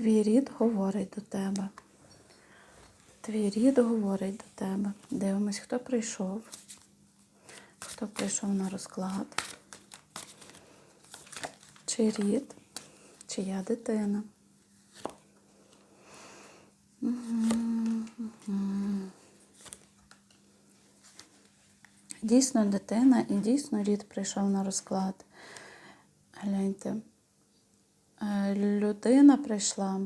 Твій рід говорить до тебе. Твій рід говорить до тебе. Дивимось, хто прийшов. Хто прийшов на розклад. Чи рід, чия дитина. Дійсно дитина і дійсно рід прийшов на розклад. Гляньте. Е, Людина прийшла,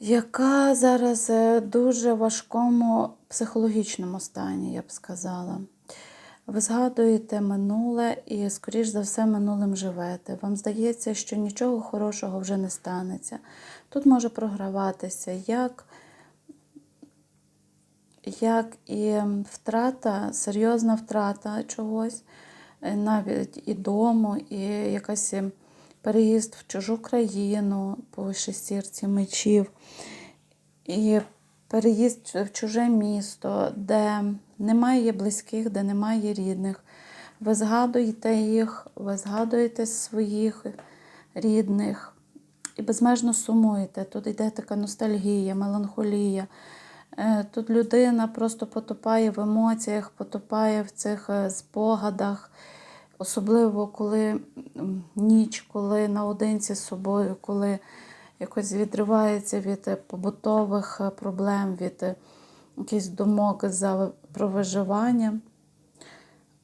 яка зараз е, дуже важкому психологічному стані, я б сказала. Ви згадуєте минуле і, скоріш за все, минулим живете. Вам здається, що нічого хорошого вже не станеться. Тут може програватися як, як і втрата, серйозна втрата чогось, е, навіть і дому, і якась переїзд в чужу країну по шестірці мечів. І переїзд в чуже місто, де немає близьких, де немає рідних. Ви згадуєте їх, ви згадуєте своїх рідних і безмежно сумуєте. Тут йде така ностальгія, меланхолія. Е, Тут людина просто потопає в емоціях, потопає в цих е, спогадах, особливо коли ніч, коли наодинці з собою, коли якось відривається від побутових е, проблем, від е, якихось думок за про виживання,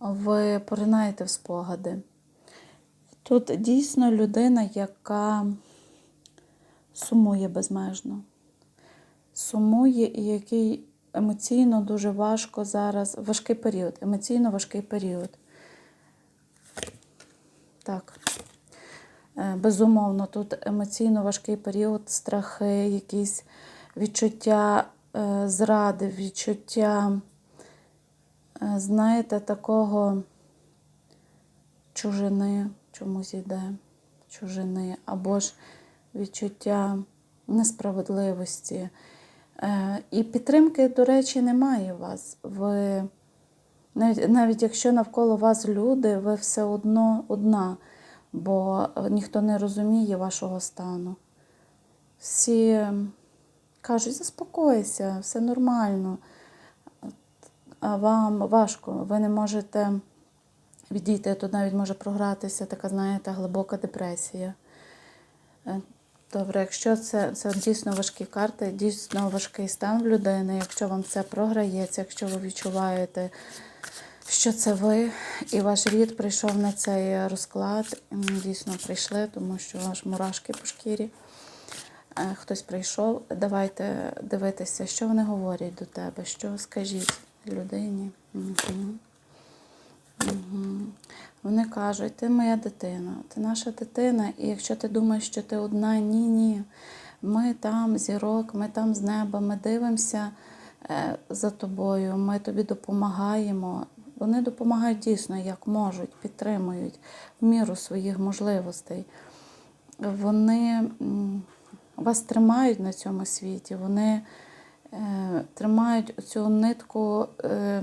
ви поринаєте в спогади. Тут дійсно людина, яка сумує безмежно. Сумує і який емоційно дуже важко зараз, важкий період, емоційно важкий період. Так. Е, Безумовно, тут емоційно важкий період, страхи, якісь відчуття е, зради, відчуття, е, знаєте, такого чужини чомусь йде, чужини, або ж відчуття несправедливості. І підтримки, до речі, немає у вас. Ви, навіть, навіть якщо навколо вас люди, ви все одно одна, бо ніхто не розуміє вашого стану. Всі кажуть, заспокойся, все нормально. А вам важко, ви не можете відійти, тут навіть може програтися така, знаєте, глибока депресія. Добре, якщо це, це дійсно важкі карти, дійсно важкий стан в людини, якщо вам це програється, якщо ви відчуваєте, що це ви і ваш рід прийшов на цей розклад, дійсно прийшли, тому що аж мурашки по шкірі. Е, Хтось прийшов, давайте дивитися, що вони говорять до тебе, що скажіть людині. Вони кажуть, ти моя дитина, ти наша дитина, і якщо ти думаєш, що ти одна, ні, ні. Ми там зірок, ми там з неба, ми дивимося е, за тобою, ми тобі допомагаємо. Вони допомагають дійсно, як можуть, підтримують в міру своїх можливостей. Вони вас тримають на цьому світі, вони е, тримають цю нитку. Е,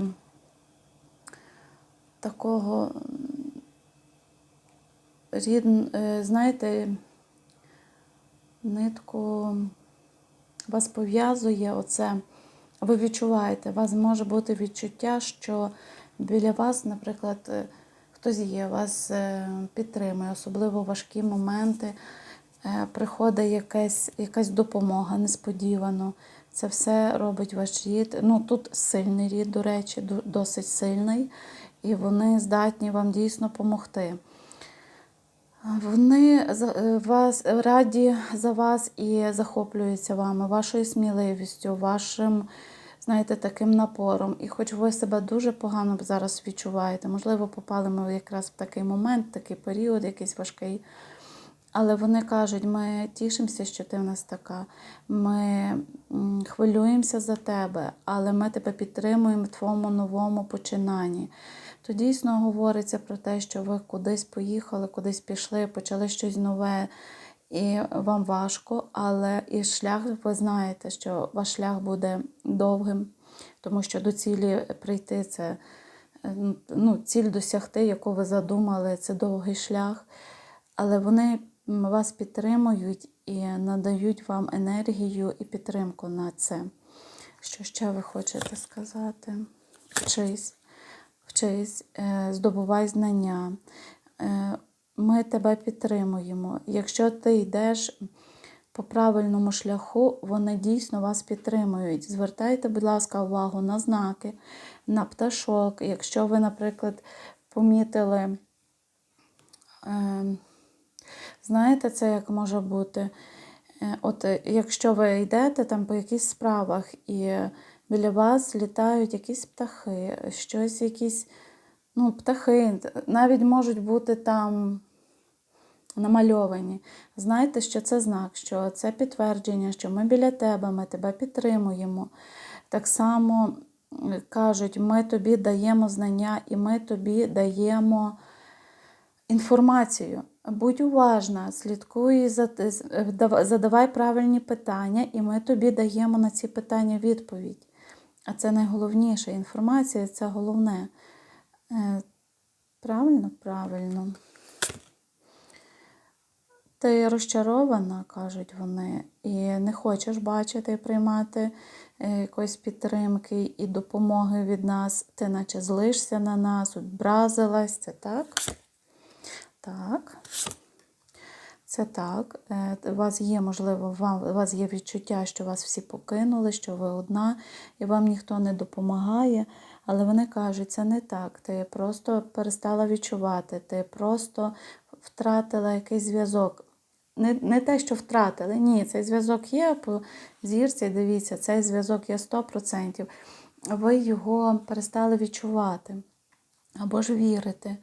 такого рід, е, знаєте, нитку вас пов'язує оце. Ви відчуваєте, у вас може бути відчуття, що біля вас, наприклад, е, хтось є, вас е, підтримує, особливо важкі моменти. Приходить якась, якась допомога несподівано. Це все робить ваш рід. Ну, тут сильний рід, до речі, досить сильний, і вони здатні вам дійсно допомогти. Вони е, вас раді за вас і захоплюються вами, вашою сміливістю, вашим, знаєте, таким напором. І хоч ви себе дуже погано зараз відчуваєте, можливо, попали ми якраз в такий момент, такий період, якийсь важкий. Але вони кажуть, ми тішимося, що ти в нас така. Ми хвилюємося за тебе, але ми тебе підтримуємо в твоєму новому починанні. То дійсно говориться про те, що ви кудись поїхали, кудись пішли, почали щось нове, і вам важко, але і шлях, ви знаєте, що ваш шлях буде довгим, тому що до цілі прийти це ну, ціль досягти, яку ви задумали, це довгий шлях. Але вони вас підтримують і надають вам енергію і підтримку на це. Що ще ви хочете сказати? Вчись, вчись, е, здобувай знання. Е, Ми тебе підтримуємо. Якщо ти йдеш по правильному шляху, вони дійсно вас підтримують. Звертайте, будь ласка, увагу на знаки, на пташок. Якщо ви, наприклад, помітили, е, знаєте, це як може бути. От якщо ви йдете там по якихось справах і біля вас літають якісь птахи, щось якісь, ну, птахи, навіть можуть бути там намальовані. Знайте, що це знак, що це підтвердження, що ми біля тебе, ми тебе підтримуємо. Так само кажуть, ми тобі даємо знання і ми тобі даємо інформацію. Будь уважна, слідкуй, задавай правильні питання, і ми тобі даємо на ці питання відповідь. А це найголовніше. Інформація це головне. Е, Правильно? Правильно. Ти розчарована, кажуть вони, і не хочеш бачити і приймати е, якоїсь підтримки і допомоги від нас. Ти наче злишся на нас, образилась, це так? Так. Це так. Е, У вас є, можливо, у вас є відчуття, що вас всі покинули, що ви одна, і вам ніхто не допомагає. Але вони кажуть, це не так. Ти просто перестала відчувати, ти просто втратила якийсь зв'язок. Не, не те, що втратили, ні, цей зв'язок є по зірці, дивіться, цей зв'язок є 100%. Ви його перестали відчувати або ж вірити.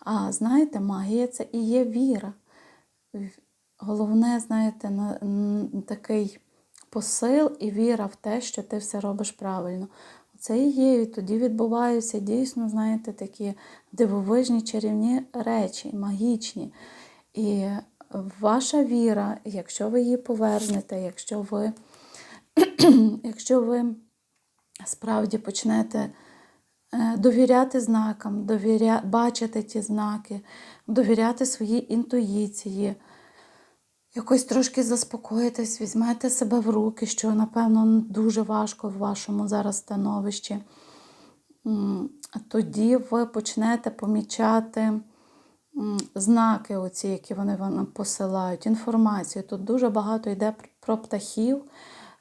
А знаєте, магія це і є віра. Головне, знаєте, на, такий посил і віра в те, що ти все робиш правильно. Це і є, і тоді відбуваються дійсно, знаєте, такі дивовижні чарівні речі, магічні. І ваша віра, якщо ви її повернете, якщо ви, якщо ви справді почнете е, довіряти знакам, довіря... бачити ті знаки, довіряти своїй інтуїції, якось трошки заспокоїтесь, візьмете себе в руки, що, напевно, дуже важко в вашому зараз становищі. Тоді ви почнете помічати знаки, оці, які вони вам посилають, інформацію. Тут дуже багато йде про птахів,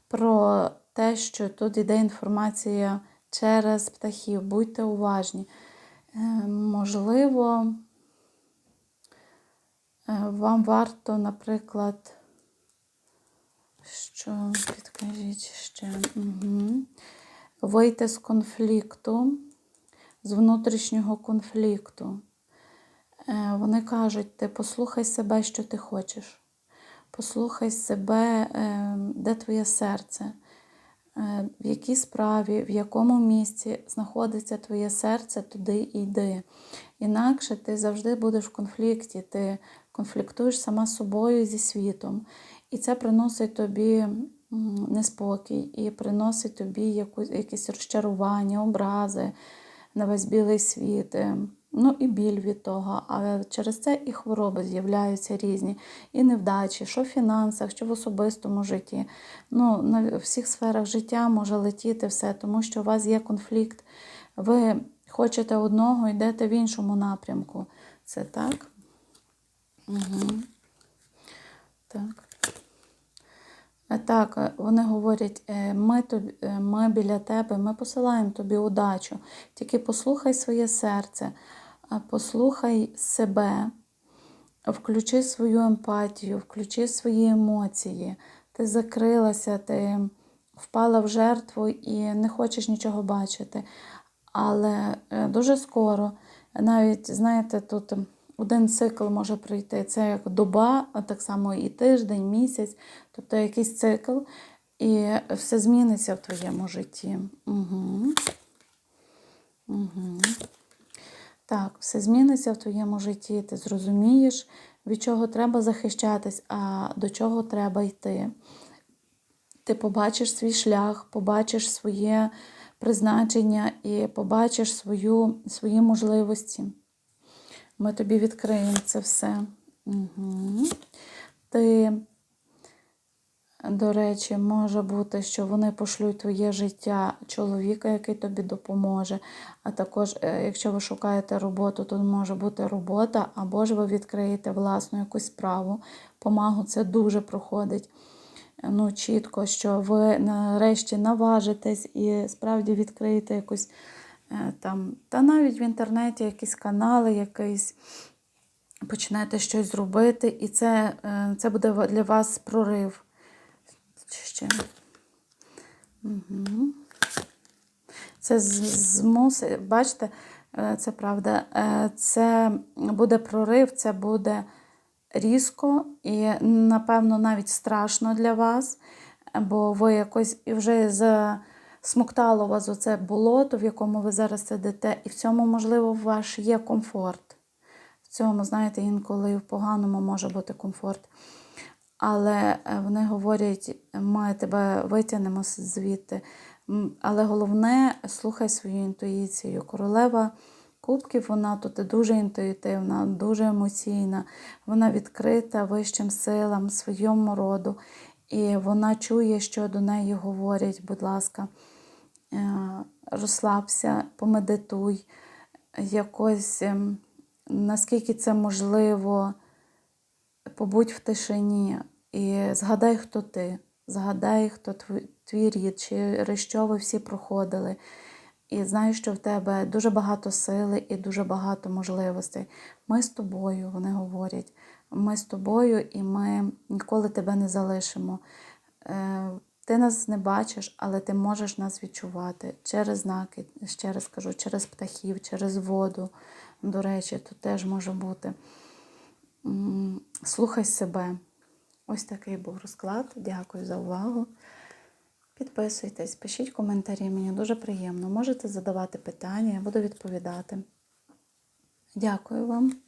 про те, що тут йде інформація через птахів. Будьте уважні. Е, Можливо, вам варто, наприклад, що підкажіть ще, угу. вийти з конфлікту, з внутрішнього конфлікту. Е, Вони кажуть, ти послухай себе, що ти хочеш. Послухай себе, е, де твоє серце, е, в якій справі, в якому місці знаходиться твоє серце, туди йди. Інакше ти завжди будеш в конфлікті, ти конфліктуєш сама з собою зі світом. І це приносить тобі неспокій, і приносить тобі якісь розчарування, образи на весь білий світ. е, Ну і біль від того. А через це і хвороби з'являються різні, і невдачі, що в фінансах, що в особистому житті. Ну, на всіх сферах життя може летіти все, тому що у вас є конфлікт. Ви хочете одного, йдете в іншому напрямку. Це так? Угу. Так. Е, Так, е, вони говорять, е, ми, тобі, ми біля тебе, ми посилаємо тобі удачу. Тільки послухай своє серце, послухай себе, включи свою емпатію, включи свої емоції. Ти закрилася, ти впала в жертву і не хочеш нічого бачити. Але е, дуже скоро, навіть, знаєте, тут один цикл може прийти. Це як доба, а так само і тиждень, місяць, тобто якийсь цикл, і все зміниться в твоєму житті. Угу. Угу. Так, все зміниться в твоєму житті, ти зрозумієш, від чого треба захищатись, а до чого треба йти. Ти побачиш свій шлях, побачиш своє призначення і побачиш свою, свої можливості. Ми тобі відкриємо це все. Угу. Ти, до речі, може бути, що вони пошлють твоє життя чоловіка, який тобі допоможе. А також, е, якщо ви шукаєте роботу, то може бути робота, або ж ви відкриєте власну якусь справу. Помагу це дуже проходить ну, чітко, що ви нарешті наважитесь і справді відкриєте якусь е, там, та навіть в інтернеті якісь канали, якийсь почнете щось робити, і це, е, це буде для вас прорив. Ще. Угу. Це змусить, бачите, е, це правда, це буде прорив, це буде різко і, напевно, навіть страшно для вас, бо ви якось вже засмоктало вас оце болото, в якому ви зараз сидите, і в цьому, можливо, ваш є комфорт. В цьому, знаєте, інколи в поганому може бути комфорт. Але е, вони говорять, ми тебе витягнемо звідти. Але головне, слухай свою інтуїцію. Королева кубків, вона тут дуже інтуїтивна, дуже емоційна, вона відкрита вищим силам, своєму роду. І вона чує, що до неї говорять, будь ласка, е, розслабся, помедитуй, якось, ем, наскільки це можливо, побудь в тишині і згадай, хто ти, згадай, хто твій, твій рід, через що ви всі проходили. І знаю, що в тебе дуже багато сили і дуже багато можливостей. Ми з тобою, вони говорять, ми з тобою і ми ніколи тебе не залишимо. Е, Ти нас не бачиш, але ти можеш нас відчувати через знаки, ще раз кажу, через птахів, через воду. До речі, тут теж може бути. Слухай себе. Ось такий був розклад. Дякую за увагу. Підписуйтесь, пишіть коментарі, мені дуже приємно. Можете задавати питання, я буду відповідати. Дякую вам.